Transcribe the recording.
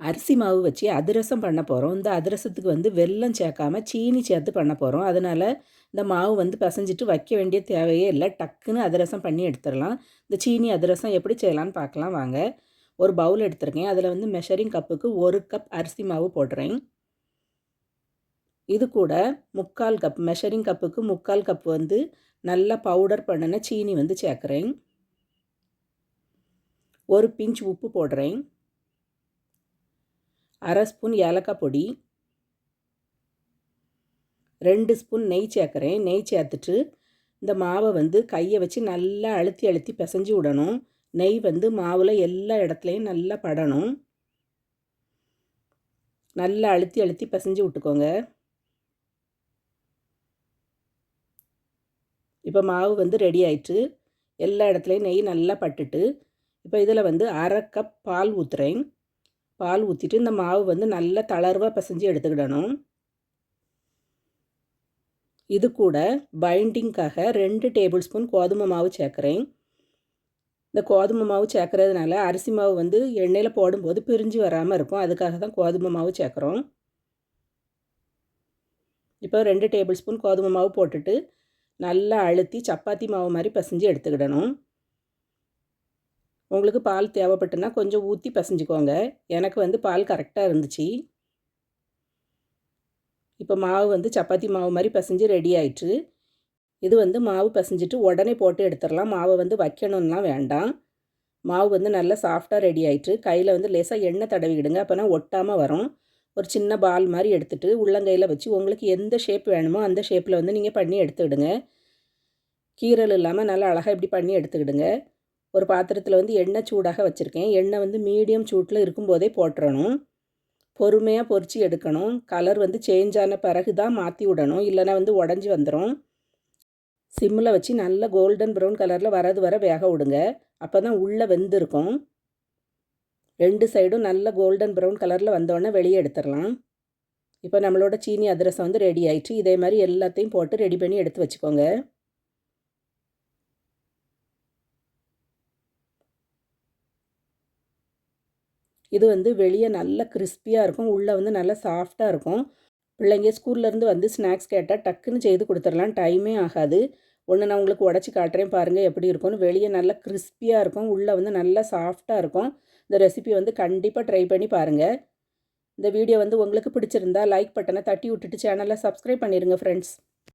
அரிசி மாவு வச்சு அதிரசம் பண்ண போகிறோம் இந்த அதிரசத்துக்கு வந்து வெல்லம் சேர்க்காம சீனி சேர்த்து பண்ண போகிறோம் அதனால் இந்த மாவு வந்து பிசைஞ்சிட்டு வைக்க வேண்டிய தேவையே இல்லை. டக்குன்னு அதிரசம் பண்ணி எடுத்துடலாம். இந்த சீனி அதிரசம் எப்படி செய்யலான்னு பார்க்கலாம் வாங்க. ஒரு பவுல் எடுத்துருக்கேன். அதில் வந்து மெஷரிங் கப்புக்கு ஒரு கப் அரிசி மாவு போடுறேன். இது கூட முக்கால் கப் மெஷரிங் கப்புக்கு முக்கால் கப் வந்து நல்லா பவுடர் பண்ணின சீனி வந்து சேர்க்குறேன். ஒரு பிஞ்ச் உப்பு போடுறேன். அரை ஸ்பூன் ஏலக்காய் பொடி ரெண்டு ஸ்பூன் நெய் சேர்க்குறேன். நெய் சேர்த்துட்டு இந்த மாவை வந்து கையை வச்சு நல்லா அழுத்தி அழுத்தி பிசைஞ்சு விடணும். நெய் வந்து மாவில் எல்லா இடத்துலையும் நல்லா படணும். நல்லா அழுத்தி அழுத்தி பிசைஞ்சு விட்டுக்கோங்க. இப்போ மாவு வந்து ரெடி ஆயிட்டு எல்லா இடத்துலையும் நெய் நல்லா பட்டுட்டு இப்போ இதில் வந்து அரை கப் பால் ஊற்றுறேன் பால் ஊற்றிட்டு இந்த மாவு வந்து நல்லா தளர்வாக பிசைஞ்சு எடுத்துக்கிடணும். இது கூட பைண்டிங்காக ரெண்டு டேபிள் ஸ்பூன் கோதுமை மாவு சேர்க்குறேன். இந்த கோதுமை மாவு சேர்க்குறதுனால அரிசி மாவு வந்து எண்ணெயில் போடும்போது பிரிஞ்சு வராமல் இருக்கும். அதுக்காக தான் கோதுமை மாவு சேர்க்குறோம். இப்போ ரெண்டு டேபிள் ஸ்பூன் கோதுமை மாவு போட்டுட்டு நல்லா அழுத்தி சப்பாத்தி மாவு மாதிரி பசைஞ்சு எடுத்துக்கிடணும். உங்களுக்கு பால் தேவைப்பட்டுனா கொஞ்சம் ஊற்றி பசைஞ்சுக்கோங்க. எனக்கு வந்து பால் கரெக்டாக இருந்துச்சு. இப்போ மாவு வந்து சப்பாத்தி மாவு மாதிரி பசைஞ்சு ரெடி ஆயிட்டு இது வந்து மாவு பசைஞ்சிட்டு உடனே போட்டு எடுத்துடலாம். மாவை வந்து வைக்கணும்லாம் வேண்டாம். மாவு வந்து நல்லா சாஃப்டாக ரெடி ஆயிட்டு கையில் வந்து லேசாக எண்ணெய் தடவிக்கிடுங்க அப்போனா ஒட்டாமல் வரும். ஒரு சின்ன பால் மாதிரி எடுத்துகிட்டு உள்ளங்கையில் வச்சு உங்களுக்கு எந்த ஷேப் வேணுமோ அந்த ஷேப்பில் வந்து நீங்கள் பண்ணி எடுத்துக்கிடுங்க கீரல் இல்லாமல் நல்லா அழகாக இப்படி பண்ணி எடுத்துக்கிடுங்க ஒரு பாத்திரத்தில் வந்து எண்ணெய் சூடாக வச்சுருக்கேன். எண்ணெய் வந்து மீடியம் சூட்டில் இருக்கும்போதே போட்டுறணும். பொறுமையாக பொறிச்சு எடுக்கணும். கலர் வந்து சேஞ்ச் ஆன பிறகு தான் மாற்றி விடணும். இல்லைனா வந்து உடஞ்சி வந்துடும் சிம்மில் வச்சு நல்ல கோல்டன் ப்ரௌன் கலரில் வரது வர வேக விடுங்க. அப்போ தான் உள்ளே வெந்திருக்கும். ரெண்டு சைடும் நல்ல கோல்டன் ப்ரௌன் கலரில் வந்தோடனே வெளியே எடுத்துடலாம். இப்போ நம்மளோட சீனி அதிரசம் வந்து ரெடி ஆயிடுச்சு. இதே மாதிரி எல்லாத்தையும் போட்டு ரெடி பண்ணி எடுத்து வச்சுக்கோங்க. இது வந்து வெளியே நல்ல கிறிஸ்பியாக இருக்கும். உள்ளே வந்து நல்லா சாஃப்டாக இருக்கும். பிள்ளைங்க ஸ்கூல்லேருந்து வந்து ஸ்நாக்ஸ் கேட்டால் டக்குன்னு செய்து கொடுத்துடலாம். டைமே ஆகாது. ஒன்று நான் உங்களுக்கு உடச்சி காட்டுறேன். பாருங்கள் எப்படி இருக்கும்னு. வெளியே நல்லா கிறிஸ்பியாக இருக்கும். உள்ளே வந்து நல்லா சாஃப்டாக இருக்கும். இந்த ரெசிபி வந்து கண்டிப்பாக ட்ரை பண்ணி பாருங்கள் இந்த வீடியோ வந்து உங்களுக்கு பிடிச்சிருந்தா லைக் பட்டனை தட்டி விட்டுட்டு சேனலை சப்ஸ்கிரைப் பண்ணிடுங்க ஃப்ரெண்ட்ஸ்